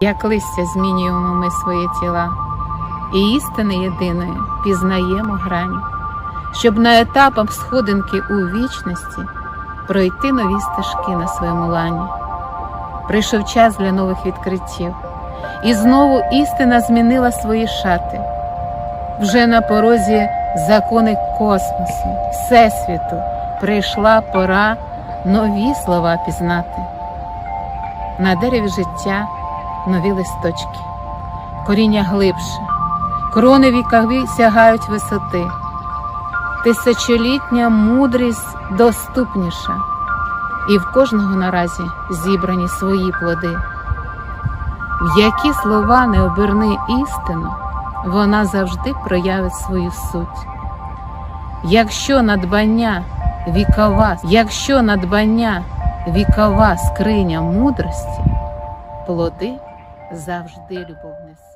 Як листя змінюємо ми свої тіла, і істини єдиної пізнаємо грані, щоб на етапах сходинки у вічності пройти нові стежки на своєму лані. Прийшов час для нових відкриттів, і знову істина змінила свої шати. Вже на порозі закони космосу, Всесвіту прийшла пора нові слова пізнати. На дереві життя нові листочки, коріння глибше, крони вікові сягають висоти, тисячолітня мудрість доступніша, і в кожного наразі зібрані свої плоди. В які слова не оберни істину, вона завжди проявить свою суть. Якщо надбання вікова, якщо надбання вікова скриня мудрості, плоди завжди любов несе.